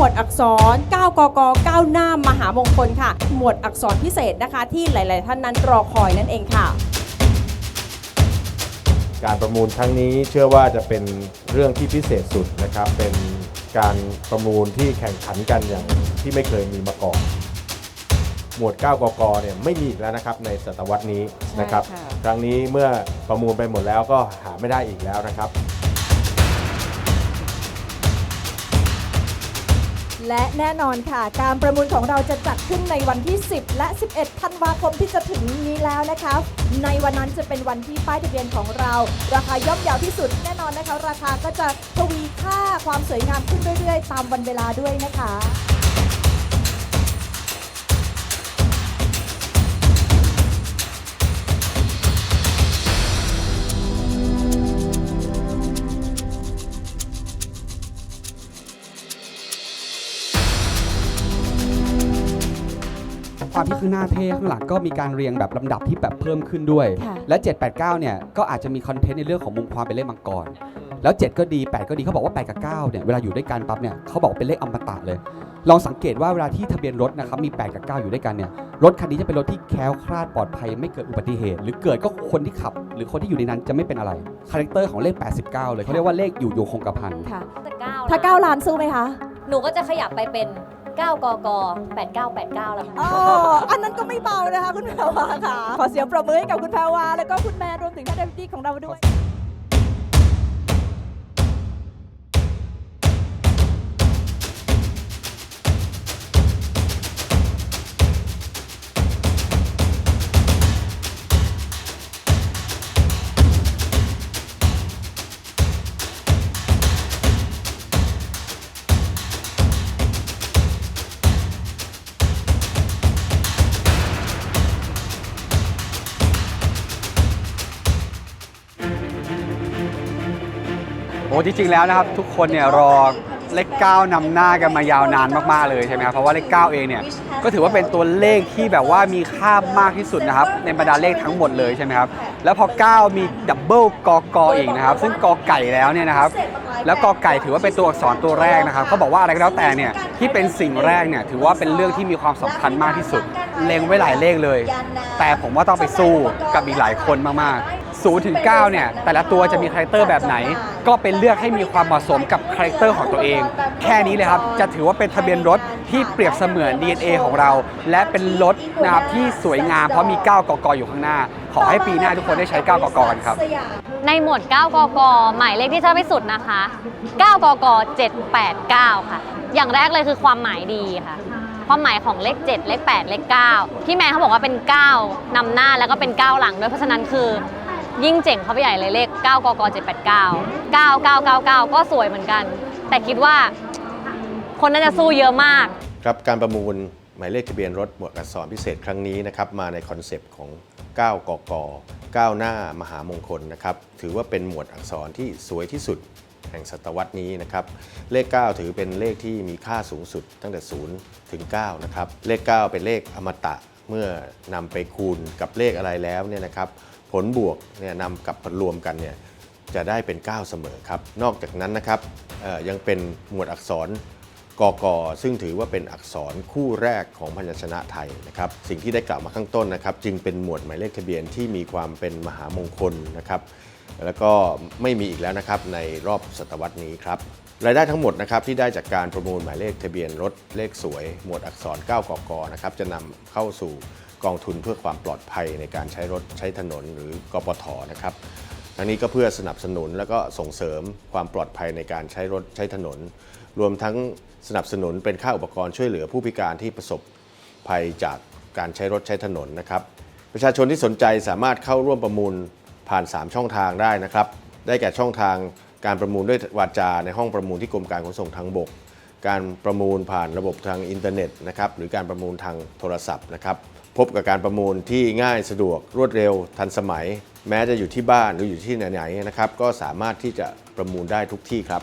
หมวดอักษร 9 กก 9 หน้ามหามงคลค่ะ หมวดอักษรพิเศษนะคะ ที่หลาย ๆ ท่านนั้นรอคอยนั่นเองค่ะ การประมูลครั้งนี้เชื่อว่าจะเป็นเรื่องที่พิเศษสุดนะครับ เป็นการประมูลที่แข่งขันกันอย่างที่ไม่เคยมีมาก่อน หมวด 9 กก เนี่ยไม่มีอีกแล้วนะครับในศตวรรษนี้นะครับ ใช่ค่ะ ครั้งนี้เมื่อประมูลไปหมดแล้วก็หาไม่ได้อีกแล้วนะครับ และแน่นอนค่ะ การประมูลของเราจะจัดขึ้นในวันที่ 10 และ 11 ธันวาคมที่จะถึงนี้แล้วนะคะ ในวันนั้นจะเป็นวันที่ป้ายทะเบียนของเรา ราคาย่อมเยาวที่สุดแน่นอนนะคะ ราคาก็จะทวีค่าความสวยงามขึ้นเรื่อยๆ ตามวันเวลาด้วยนะคะ ความที่ข้างหน้าเท่ข้างหลังก็มีการเรียงแบบลำดับที่แบบเพิ่มขึ้นด้วย ค่ะ และ 789 เนี่ยก็อาจจะมีคอนเทนต์ในเรื่องของมุมความเป็นเลขมังกร แล้ว 7 ก็ดี 8 ก็ดีเขาบอกว่า 8 กับ 9 เนี่ยเวลาอยู่ด้วยกันปั๊บเนี่ยเขาบอกเป็นเลขอมตะเลย ลองสังเกตว่าเวลาที่ทะเบียนรถนะครับมี 8 กับ 9 อยู่ด้วยกันเนี่ยรถคันนี้จะเป็นรถที่แคล้วคลาดปลอดภัยไม่เกิดอุบัติเหตุ หรือเกิดก็คนที่ขับ หรือคนที่อยู่ในนั้นจะไม่เป็นอะไรคาแรคเตอร์ของเลข 89 เลยเขาเรียกว่าเลขอยู่โยงคงกระพัน ค่ะแต่เก้าถ้า9ล้านสู้ไหมคะ หนูก็จะขยับไปเป็น 9กก8989 แล้วอ๋ออันนั้นก็ไม่เบานะคะคุณแพรวาค่ะ ขอเสียงปรบมือให้กับคุณแพรวา แล้วก็คุณแม่รวมถึงท่านเดฟดี้ของเราด้วย จริงๆแล้วนะครับทุกคนเนี่ยรอเลข9นำหน้ากันมายาวนานมากๆเลยใช่ไหมครับเพราะว่าเลข9เองเนี่ยก็ถือว่าเป็นตัวเลขที่แบบว่ามีค่ามากที่สุดนะครับในบรรดาเลขทั้งหมดเลยใช่ไหมครับแล้วพอ 9 มีดับเบิลกอกอีกนะครับซึ่งกอไก่แล้วเนี่ยนะครับแล้วกอไก่ถือว่าเป็นตัวอักษรตัวแรกนะครับเขาบอกว่าอะไรก็แล้วแต่เนี่ยที่เป็นสิ่งแรกเนี่ยถือว่าเป็นเรื่องที่มีความสำคัญมากที่สุด เล็งไว้หลายเลขเลย แต่ผมว่าต้องไปสู้กับอีกหลายคนมากๆ 0ถึง9เนี่ยแต่ละตัวจะมีคาแรคเตอร์แบบไหน ก็เป็นเลือกให้มีความเหมาะสมกับคาแรคเตอร์ของตัวเอง แค่นี้เลยครับจะถือว่าเป็นทะเบียนรถที่เปรียบเสมือน DNA ของเรา และเป็นรถนะครับที่สวยงามเพราะมี9กกอยู่ข้างหน้า ขอให้ปีหน้าทุกคนได้ใช้9กกกันครับ ในหมวด 9 กก หมายเลขที่ชอบที่สุดนะคะ 9 กก 789 ค่ะ อย่างแรกเลยคือความหมายดีค่ะ ความหมายของเลข 7 เลข 8 เลข9พี่แมนเขาบอกว่าเป็น 9นำหน้าแล้วก็เป็น 9 หลังด้วยเพราะฉะนั้นคือ ยิ่งเจ๋งเข้าไปใหญ่เลยเลข 9 กก 789 9999 ก็สวยเหมือนกัน แต่คิดว่าคนน่าจะสู้เยอะมาก ครับการประมูลหมายเลขทะเบียนรถหมวดอักษรพิเศษครั้งนี้นะครับมาในคอนเซปต์ของ 9 กก 9 หน้ามหามงคลนะครับถือว่าเป็นหมวดอักษรที่สวยที่สุดแห่งศตวรรษนี้นะครับเลข 9 ถือเป็นเลขที่มีค่าสูงสุดตั้งแต่ 0 ถึง 9 นะครับ เลข 9 เป็นเลขอมตะ เมื่อนำไปคูณกับเลขอะไรแล้วเนี่ยนะครับผลบวกเนี่ยนำกับผลรวมกันเนี่ยจะได้เป็น 9 เสมอครับ นอกจากนั้นนะครับยังเป็นหมวดอักษรกกซึ่งถือว่าเป็นอักษรคู่แรกของพยัญชนะไทยนะครับสิ่งที่ได้กล่าวมาข้างต้นนะครับ จึงเป็นหมวดหมายเลขทะเบียนที่มีความเป็นมหามงคลนะครับ แล้วก็ไม่มีอีกแล้วนะครับในรอบศตวรรษนี้ครับ รายได้ทั้งหมดนะครับที่ได้จากการประมูลหมายเลขทะเบียนรถเลขสวย หมวดอักษร 9กกนะครับจะนำเข้าสู่กองทุนเพื่อความปลอดภัยในการใช้รถใช้ถนนหรือกปทนะครับทั้งนี้ก็เพื่อสนับสนุนและก็ส่งเสริมความปลอดภัยในการใช้รถใช้ถนน รวมทั้งสนับสนุนเป็นค่าอุปกรณ์ช่วยเหลือผู้พิการที่ประสบภัยจากการใช้รถใช้ถนนนะครับ ประชาชนที่สนใจสามารถเข้าร่วมประมูลผ่าน 3 ช่องทางได้นะครับ ได้แก่ช่องทาง การประมูลด้วยวาจาในห้องประมูลที่กรมการขนส่งทางบก การประมูลผ่านระบบทางอินเทอร์เน็ตนะครับหรือการประมูลทางโทรศัพท์นะครับพบกับการประมูลที่ง่ายสะดวกรวดเร็วทันสมัย แม้จะอยู่ที่บ้านหรืออยู่ที่ไหนๆนะครับก็สามารถที่จะประมูลได้ทุกที่ครับ